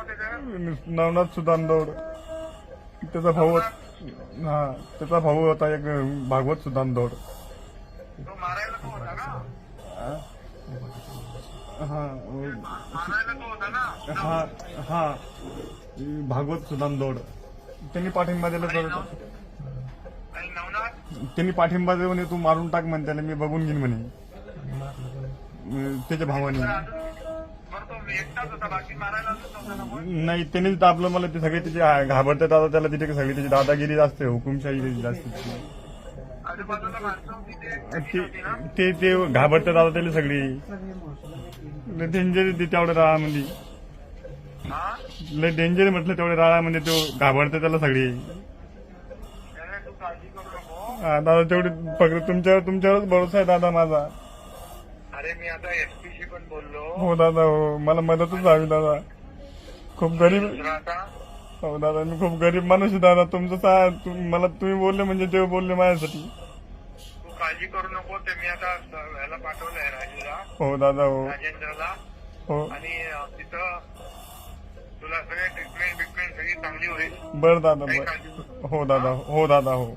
नवनाथ सुदान दौड त्याचा भाऊ हा त्याचा भाऊ होता एक भागवत सुदान दौड तो मारायला तो होता ना? हा मारायला तो होता ना? हा हा. भागवत सुदान दौड त्यांनी पाठिंबा दिला तर आणि नवनाथ? त्यांनी पाठिंबा देऊन म्हणे तू मारून टाक म्हणे त्याला मी बघून घेईन म्हणे. त्याच्या भावाने. नाही त्यांनीच दाबलं मला ते सगळे त्याचे घाबरतात आता त्याला तिथे सगळी त्याची दादागिरी जास्त हुकुमशाही त्याची जास्त. ते ते ते घाबरतात आता त्याला सगळी. लय डेंजर आहे तेवढ्या राळामध्ये. लय डेंजर म्हटलं तेवढ्या राळामध्ये तो घाबरते त्याला सगळी. दादा तेवढी फक्त तुमच्यावर तुमच्यावरच भरोसा आहे दादा माझा. अरे मी आता एसपी शी पण बोललो. हो दादा हो. मला मदतच हवी दादा. खूप गरीब दुसरा आता? हो दादा मी खूप गरीब माणूस आहे दादा. तुमचं सा तुम- मला तुम्ही बोलले म्हणजे ते बोलले माझ्यासाठी. तू काळजी करू नको ते मी आता ह्याला पाठवलंय राजूला. हो दादा हो. राजेंद्रला. हो. आणि अ, तिथं तुला सगळे ट्रीटमेंट बिटमेंट सगळी चांगली होईल. बर दादा काही बर. काळजी करू नको. हो दादा हो दादा हो.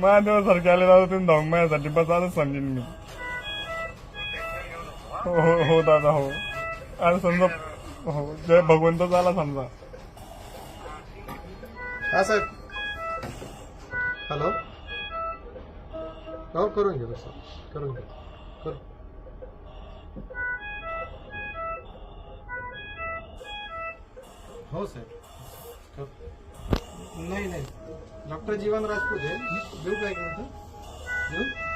महादेवासारखे आले दादा तुम्ही धावून माझ्यासाठी बस आजच समजेन मी. हो हो हो दादा हो. आणि समजा हो जय भगवंत झाला समजा. हा साहेब. हॅलो. हो करून घे सर करून घे. करू. हो साहेब. नाही नाही. डॉक्टर जीवन राजपूत आहे. देऊ का एक मिनिट? देऊ?